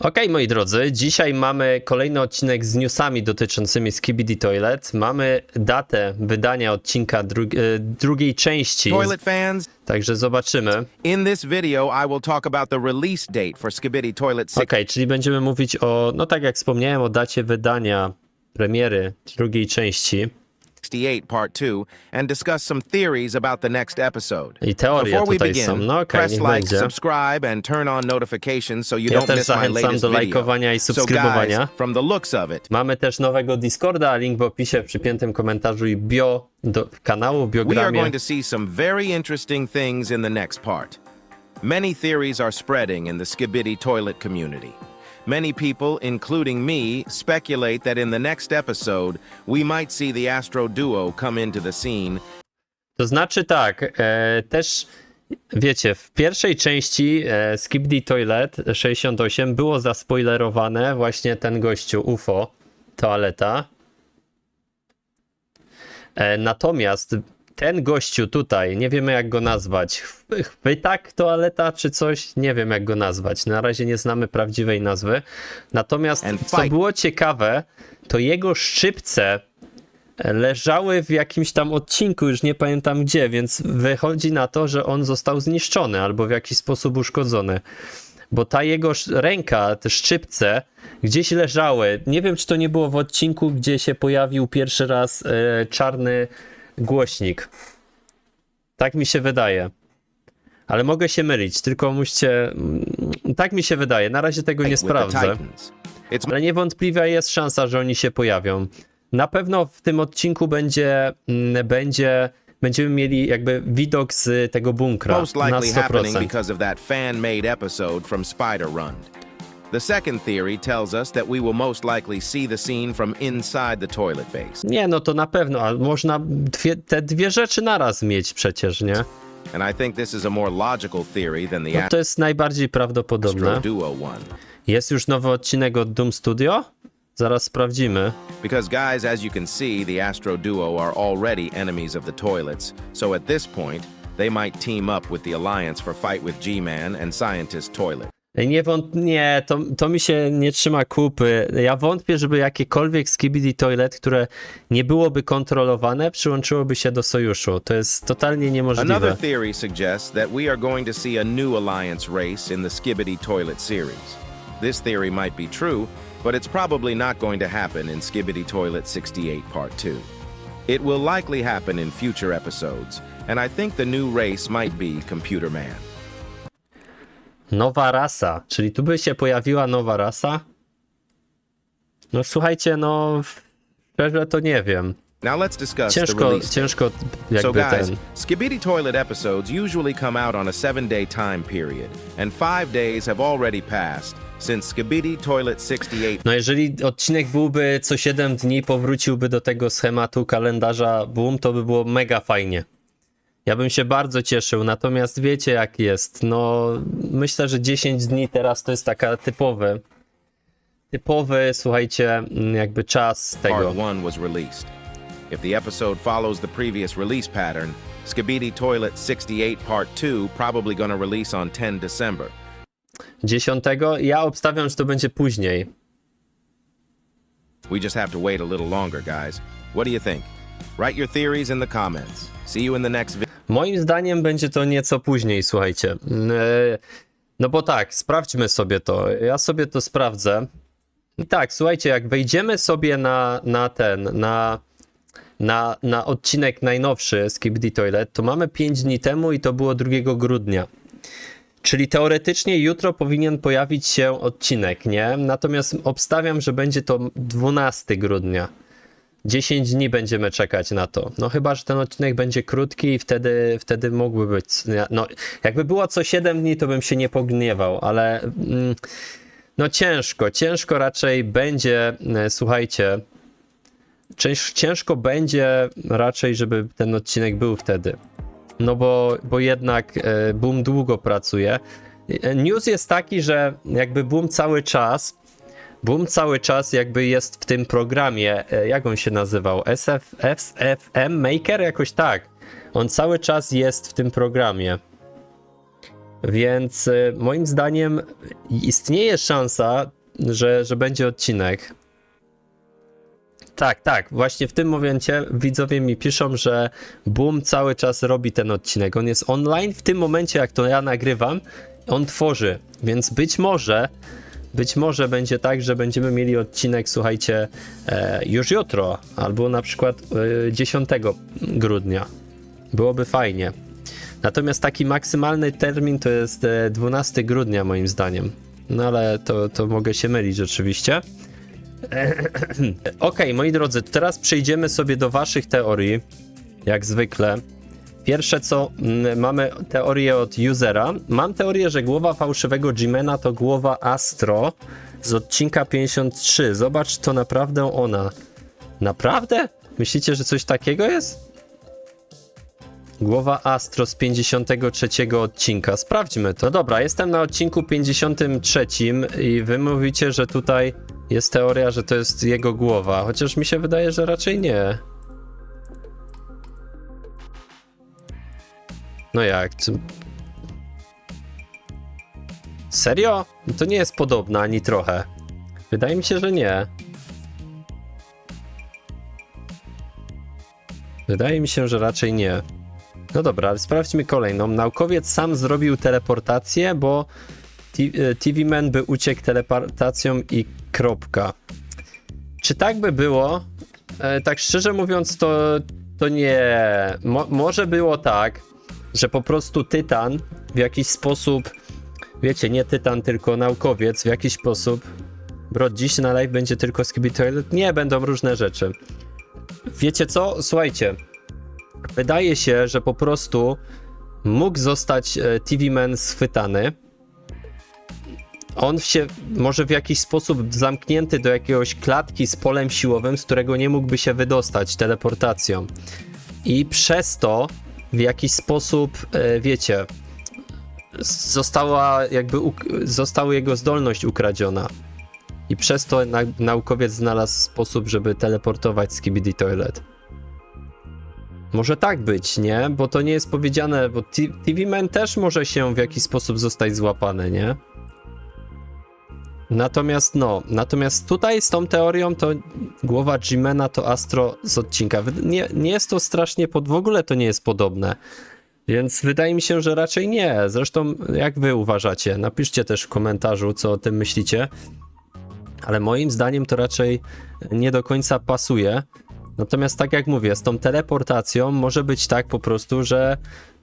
Okej, moi drodzy, dzisiaj mamy kolejny odcinek z newsami dotyczącymi Skibidi Toilet. Mamy datę wydania odcinka dru- e, drugiej części, Toilet fans, także zobaczymy. in this video, I will talk about the release date for Skibidi Toilet Okej, czyli będziemy mówić o, no tak jak wspomniałem, o dacie wydania premiery drugiej części 68 Part 2 and discuss some theories about the next episode. i teorie Before we tutaj begin, są. No okej, press niech like, będzie. subscribe, and turn on notifications so you Ja don't też miss my zachęcam latest do video. lajkowania i So subskrybowania. guys, from the looks of it, Mamy też nowego Discorda, link w opisie, w przypiętym komentarzu i bio do kanału, w we are biogramie. going to see some very interesting things in the next part. Many theories are spreading in the Skibidi toilet community. Many people, including me, speculate that in the next episode, we might see the Astro Duo come into the scene To znaczy tak, e, też wiecie, w pierwszej części e, Skibidi Toilet 68 było zaspoilerowane właśnie ten gościu UFO, toaleta. E, natomiast ten gościu tutaj, nie wiemy jak go nazwać, Chwy- chwytak toaleta czy coś, nie wiem jak go nazwać, na razie nie znamy prawdziwej nazwy. Natomiast co było ciekawe, to jego szczypce leżały w jakimś tam odcinku, już nie pamiętam gdzie, więc wychodzi na to, że on został zniszczony albo w jakiś sposób uszkodzony. Bo ta jego ręka, te szczypce gdzieś leżały. Nie wiem, czy to nie było w odcinku, gdzie się pojawił pierwszy raz e, czarny głośnik. Tak mi się wydaje. Ale mogę się mylić, tylko musicie. mm, Tak mi się wydaje. Na razie tego nie sprawdzę. Ale niewątpliwie jest szansa, że oni się pojawią. Na pewno w tym odcinku będzie, mm, będzie będziemy mieli jakby widok z tego bunkra na likely happening 100%. The second theory tells us that we will most likely see the scene from inside the toilet base. Nie, no to na pewno, ale można dwie, te dwie rzeczy naraz mieć przecież, nie? And I think this is a more logical theory than the No to jest najbardziej Astro prawdopodobne. Duo one. Jest już nowy odcinek od Doom Studio? Zaraz sprawdzimy. Because, guys, as you can see, the Astro Duo are already enemies of the toilets, so at this point, they might team up with the Alliance for Fight with G Man and Scientist Toilet. Nie, wąt... nie to, to mi się nie trzyma kupy. Ja wątpię, żeby jakiekolwiek Skibidi Toilet, które nie byłoby kontrolowane, przyłączyłoby się do sojuszu. To jest totalnie niemożliwe. Another theory suggests that we are going to see a new Alliance race in the Skibbity Toilet series. This theory might be true, but it's probably not going to happen in Skibbity Toilet 68 Part 2. It will likely happen in future episodes, and I think the new race might be Computer Man. Nowa rasa, czyli tu by się pojawiła nowa rasa? No słuchajcie, no szczerze to nie wiem. Now let's discuss the Ciężko, release. ciężko So, jakby guys, ten... Skibidi Toilet episodes usually come out on a seven day time period, and five days have already passed since Skibidi Toilet 68 No jeżeli odcinek byłby co 7 dni, powróciłby do tego schematu kalendarza Boom, to by było mega fajnie. Ja bym się bardzo cieszył, natomiast wiecie jak jest. No myślę, że 10 dni teraz to jest taka typowy, typowy, słuchajcie, mm, jakby czas tego. Part 1 was released. If the episode follows the previous release pattern, Skibidi Toilet 68 Part 2 probably gonna release on 10 December. 10. Ja obstawiam, że to będzie później. We just have to wait a little longer, guys. What do you think? Write your theories in the comments. See you in the next video. Moim zdaniem będzie to nieco później, słuchajcie. E, No bo tak, sprawdźmy sobie to. Ja sobie to sprawdzę. I tak, słuchajcie, jak wejdziemy sobie na, na ten, na, na, na odcinek najnowszy z Skibidi Toilet, to mamy 5 dni temu i to było 2 grudnia. Czyli teoretycznie jutro powinien pojawić się odcinek, nie? Natomiast obstawiam, że będzie to 12 grudnia. 10 dni będziemy czekać na to. No chyba, że ten odcinek będzie krótki i wtedy, wtedy mógłby być. No, jakby było co 7 dni, to bym się nie pogniewał, ale mm, no ciężko, ciężko raczej będzie, e, słuchajcie, cięż, ciężko będzie raczej, żeby ten odcinek był wtedy. No bo, bo jednak e, Boom długo pracuje. E, News jest taki, że jakby Boom cały czas Boom cały czas jakby jest w tym programie, e, jak on się nazywał? SF, SFM Maker? Jakoś tak. On cały czas jest w tym programie. Więc y, moim zdaniem istnieje szansa, że, że będzie odcinek. Tak, tak. Właśnie w tym momencie widzowie mi piszą, że Boom cały czas robi ten odcinek. On jest online. W tym momencie, jak to ja nagrywam, on tworzy. Więc być może, być może będzie tak, że będziemy mieli odcinek, słuchajcie, e, już jutro, albo na przykład e, 10 grudnia. Byłoby fajnie. Natomiast taki maksymalny termin to jest e, 12 grudnia, moim zdaniem. No ale to, to mogę się mylić, oczywiście. Okej, moi drodzy, teraz przejdziemy sobie do waszych teorii, jak zwykle. Pierwsze co, mm, mamy teorię od usera. Mam teorię, że głowa fałszywego Jimena to głowa Astro z odcinka 53. Zobacz, to naprawdę ona. Naprawdę? Myślicie, że coś takiego jest? Głowa Astro z 53 odcinka. Sprawdźmy to. Dobra, jestem na odcinku 53 i wy mówicie, że tutaj jest teoria, że to jest jego głowa. Chociaż mi się wydaje, że raczej nie. No jak? Co- Serio? To nie jest podobne ani trochę. Wydaje mi się, że nie. Wydaje mi się, że raczej nie. No dobra, ale sprawdźmy kolejną. Naukowiec sam zrobił teleportację, bo TV Man by uciekł teleportacją i kropka. Czy tak by było? E, tak szczerze mówiąc, to, to nie. Mo- może było tak, że po prostu Tytan w jakiś sposób, wiecie, nie Tytan, tylko naukowiec w jakiś sposób. Bro, dziś na live będzie tylko Skibidi Toilet? Nie, będą różne rzeczy. Wiecie co? Słuchajcie. Wydaje się, że po prostu mógł zostać e, TV Man schwytany. On się może w jakiś sposób zamknięty do jakiegoś klatki z polem siłowym, z którego nie mógłby się wydostać teleportacją. I przez to w jakiś sposób, e, wiecie, została jakby, została jego zdolność ukradziona. I przez to na- naukowiec znalazł sposób, żeby teleportować Skibidi Toilet. Może tak być, nie? Bo to nie jest powiedziane, bo TV Man też może się w jakiś sposób zostać złapany, nie? Natomiast no, natomiast tutaj z tą teorią to głowa Jimena to Astro z odcinka. Nie, nie jest to strasznie pod, w ogóle to nie jest podobne. Więc wydaje mi się, że raczej nie. Zresztą jak wy uważacie? Napiszcie też w komentarzu, co o tym myślicie. Ale moim zdaniem to raczej nie do końca pasuje. Natomiast tak jak mówię, z tą teleportacją może być tak po prostu, że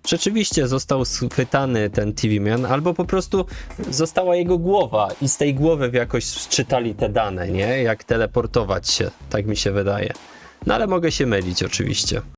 rzeczywiście został schwytany ten TV Man, albo po prostu została jego głowa i z tej głowy jakoś czytali te dane, nie? Jak teleportować się, tak mi się wydaje. No ale mogę się mylić oczywiście.